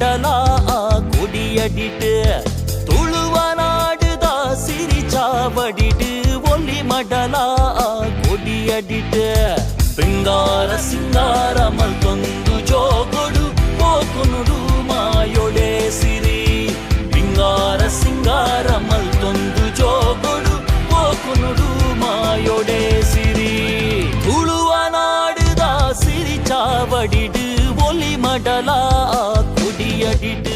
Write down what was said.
கொண்டலா கொடியடிட்டு துழுவ நாடுதா சிரிச்சாவடிட்டு ஒலி மடலா கொடியடிட்டு பிங்கார சிங்காரமல் தொந்து ஜோகொடு போக்குனுடு மாயொடே சிரி. பிங்கார சிங்காரமல் தொந்து ஜோகொடு போக்குனுடு மாயொடே சிரி. துழுவ நாடுதா சிரிச்சாவடிடு ஒலி மடலா he did.